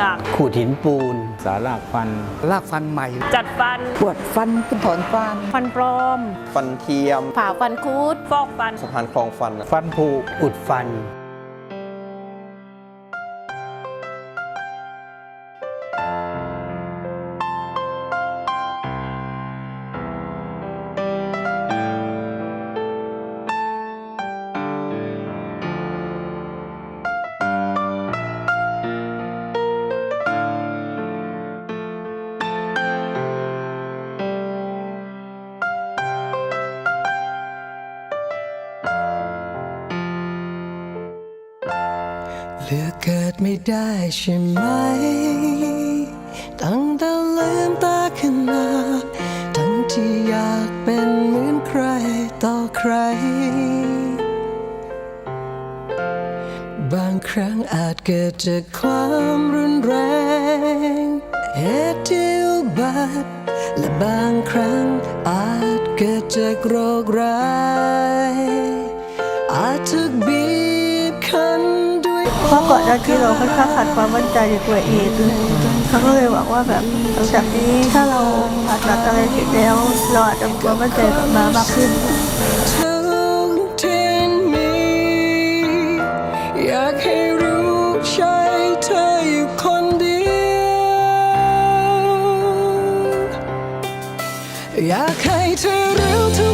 อก ขูดหินปูน สารากฟัน ลากฟันใหม่ จัดฟัน ปวดฟันถอนฟัน ฟันปลอม ฟันเทียม ผ่าฟันคุด ฟอกฟัน สะพานคลองฟันอะฟันผุอุดฟัน อเกิดไม่ได้ใช่ไหม ตั้งแต่ลืมตาขึ้นมา ทั้งที่อยากเป็นเหมือนใครต่อใคร บางครั้งอาจเกิดจากความรุนแรงเหตุที่อุบัติและบางครั้งอาจเกิดจากโรคร้ายอาจถูกบี เพราะก่อนหน้าที่เราค่อนข้างขาดความมั่นใจในตัวเองเขาก็เลยหวังว่าแบบหลังจากนี้ถ้าเราผ่าตัดอะไรเสร็จแล้วเราอาจจะมีความมั่นใจกลับมามากขึ้นอยากให้รู้ใช่เธออยู่คนเดียวอยากให้เธอรู้ทุก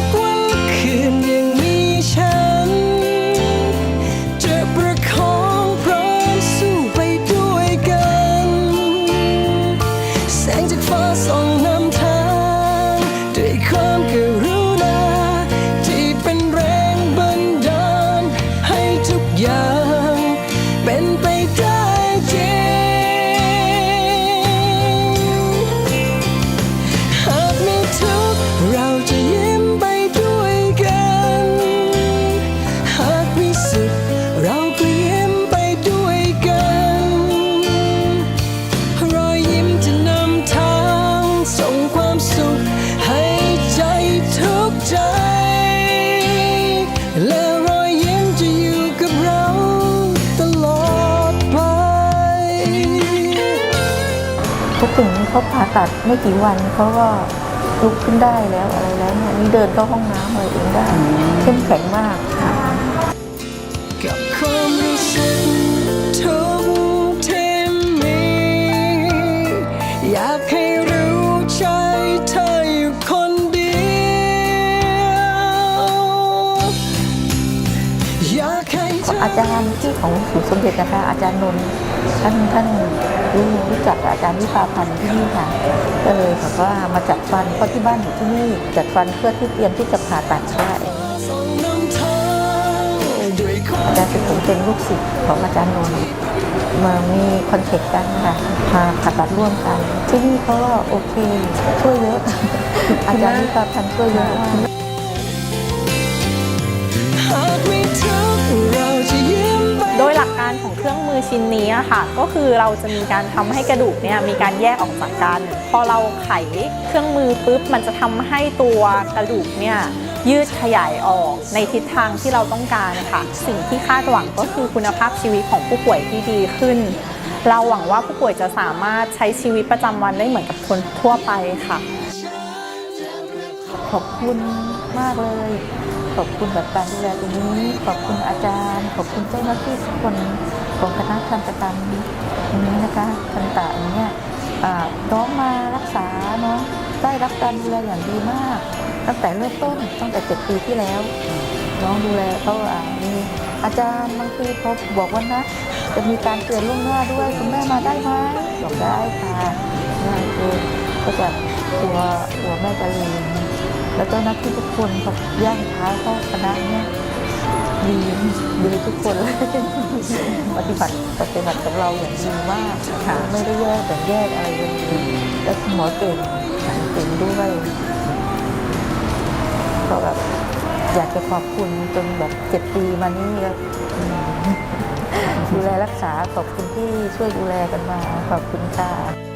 พูดถึงเขาผ่าตัดไม่กี่วันเขาก็ลุกขึ้นได้แล้วอะไรแล้วเนี่ยนี่เดินเข้าห้องน้ำอะไรเองได้ เข้มแข็งมากค่ะ อาจารย์ที่ของศูนย์สมเด็จนะคะอาจารย์นนท์ท่านท่านรู้รู้จักอาจารย์วิภาพันธ์ที่นี่ค่ะ ก็เลยบอกว่ามาจัดฟันเพราะที่บ้านอยู่ที่นี่จัดฟันเพื่อที่เตรียมที่จะผ่าตัดค่ะส่งอาจารย์สุขุมเป็นลูกศิษย์ของอาจารย์นนท์มามีคอนเทคกันค่ะมาผ่าตัดร่วมกัน ที่นี่เขาก็โอเคช่วยเยอะ อาจารย์วิภาพันธ์ช่วยเยอะมาก การของเครื่องมือชิ้นนี้ค่ะ ก็คือเราจะมีการทำให้กระดูกเนี่ยมีการแยกออกจากกัน พอเราไขเครื่องมือปุ๊บมันจะทำให้ตัวกระดูกเนี่ยยืดขยายออกในทิศทางที่เราต้องการค่ะ สิ่งที่คาดหวังก็คือคุณภาพชีวิตของผู้ป่วยที่ดีขึ้น เราหวังว่าผู้ป่วยจะสามารถใช้ชีวิตประจำวันได้เหมือนกับคนทั่วไปค่ะ ขอบคุณมากเลย ขอบคุณแบบการดูแลตรงนี้ ขอบคุณอาจารย์ ขอบคุณเจ้าหน้าที่ทุกคนของคณะทันตกรรมตรงนี้นะคะทันตะอย่างเนี้ยน้องมารักษาเนาะได้รับการดูแลอย่างดีมาก ตั้งแต่เริ่มต้นตั้งแต่เจ็ดปีที่แล้ว น้องดูแลเขาอ่ามีอาจารย์บางทีเขาบอกว่านะจะมีการเตือนล่วงหน้าด้วยคุณแม่มาได้ไหมบอกได้ค่ะนั่นคือก็จะตัวตัวแม่กะลีน แล้วเจ้าหน้าที่ทุกคนเขาย่างเท้าเข้าคณะเนี่ยดีดีทุกคนเลยปฏิบัติปฏิบัติกับเราอย่างดีมากค่ะไม่ได้แยกแต่แยกอะไรเลยแล้วคุณหมอเก่งเก่งด้วยก็แบบอยากจะขอบคุณจนแบบเจ็ดปีมานี้แล้วอืมดูแลรักษาขอบคุณที่ช่วยดูแลกันมาขอบคุณค่ะ